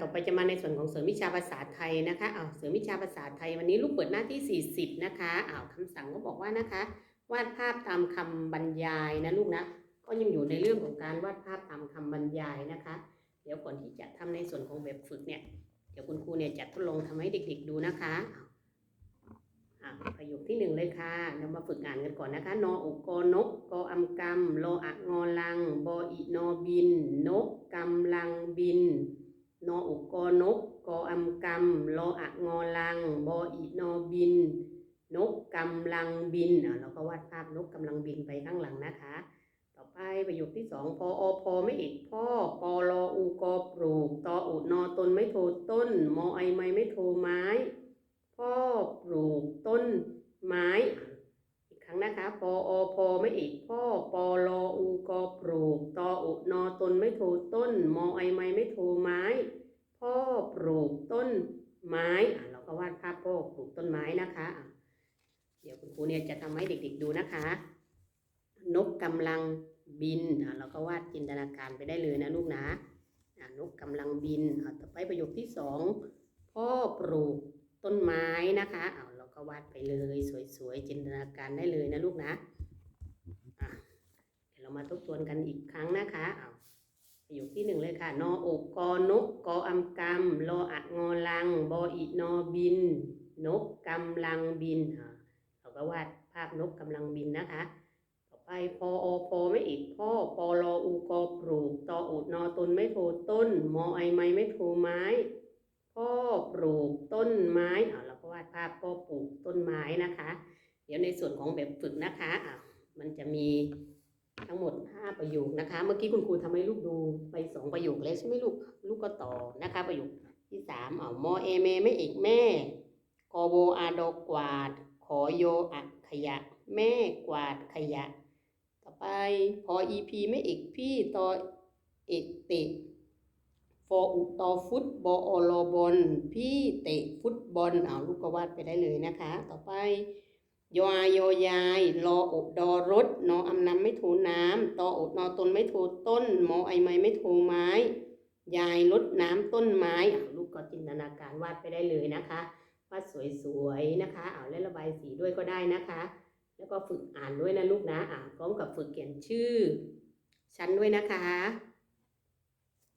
ต่อไปจะมาในส่วนของเสริมวิชาภาษาไทยนะคะอ้าวเสริมวิชาภาษาไทยวันนี้ลูกเปิดหน้าที่ 40 นะคะอ้าวคำสั่งก็บอกว่านะคะ วาดภาพตามคำบรรยายนะลูกนะ ก็ยังอยู่ในเรื่องของการวาดภาพตามคำบรรยายนะคะ เดี๋ยวก่อนที่จะทำในส่วนของแบบฝึกเนี่ย เดี๋ยวคุณครูเนี่ยจะทดลองทำให้เด็ก ๆดูนะคะอ้าประโยคที่หนึ่งเลยค่ะเรามาฝึกอ่านกันก่อนนะคะ นออุกกนก กออำกำรออะงอลัง บออีนอบิน นกกำลังบิน นออุกกนกกออำกำรออะงอลัง บออีนอบิน นกกำลังบินเราก็วาดภาพนกกำลังบินไปข้างหลังนะคะ ต่อไปประโยคที่สองพออพอไม่เอกพ่อปอลออูกอปลูกตออุนอตนไม่โทต้น มอไอไม่ไม่โทไม้ พ่อปลูกต้นไม้อีกครั้งนะคะปออพอไม่เอกพ่อปอลออูกอปลูกตอ นอตนไม่โทต้น มอไอไม่ไม่โทไม้ พ่อปลูกต้นไม้อะเราก็วาดภาพพ่อปลูกต้นไม้นะคะะเดี๋ยวคุณครูเนี่ยจะทำให้เด็ก ๆดูนะคะ นกกำลังบินอะเราก็วาดจินตนาการไปได้เลยนะลูกนะอะนกกำลังบินอะต่อไปประโยคที่สองพ่อปลูกต้นไม้นะคะเอาเราก็วาดไปเลย สวยๆจินตนาการได้เลยนะลูกนะ เดี๋ยวเรามาทบทวนกันอีกครั้งนะคะเอาประโยคที่หนึ่งเลยค่ะ นออกกอนกกออำกำรออัดงอลัง บออีนอบิน นกกำลังบินอะเราก็วาดภาพนกกำลังบินนะคะ ต่อไปพออพอไม่อีกพ่อปอลออูกอปลูกตออุดนอตนไม่โทต้น มอไอไม่ไม่โทไม้พ่อปลูกต้นไม้อ่าเราก็วาดภาพพ่อปลูกต้นไม้นะคะ เดี๋ยวในส่วนของแบบฝึกนะคะอ่ามันจะมี ทั้งหมด 5 ประโยคนะคะ เมื่อกี้คุณครูทำให้ลูกดูไป 2 ประโยคแล้วใช่ไหมลูก ลูกก็ต่อนะคะ ประโยคที่3อ่ามอเอเมไม่เอกแม่กอโบอาดอกกวาด ขอโยอะขยะ แม่กวาดขยะ ต่อไปพอ EP ไม่อีกพี่ต่อเอกเตะฟออุตอฟุตบออลอบอลพี่เตะฟุตบอลเอาลูกก็วาดไปได้เลยนะคะ ต่อไป ยออายอยายรออุดอรถนออำนำไม่ถูน้ำตออุดนอตนไม่ถูต้นมอไอไม้ไม่ถูไม้ ยายลดน้ำต้นไม้อะลูกก็จินตนาการวาดไปได้เลยนะคะวาดสวยๆนะคะเอาและระบายสีด้วยก็ได้นะคะ แล้วก็ฝึกอ่านด้วยนะลูกนะอ่านพร้อมกับฝึกเขียนชื่อ ชั้นด้วยนะคะ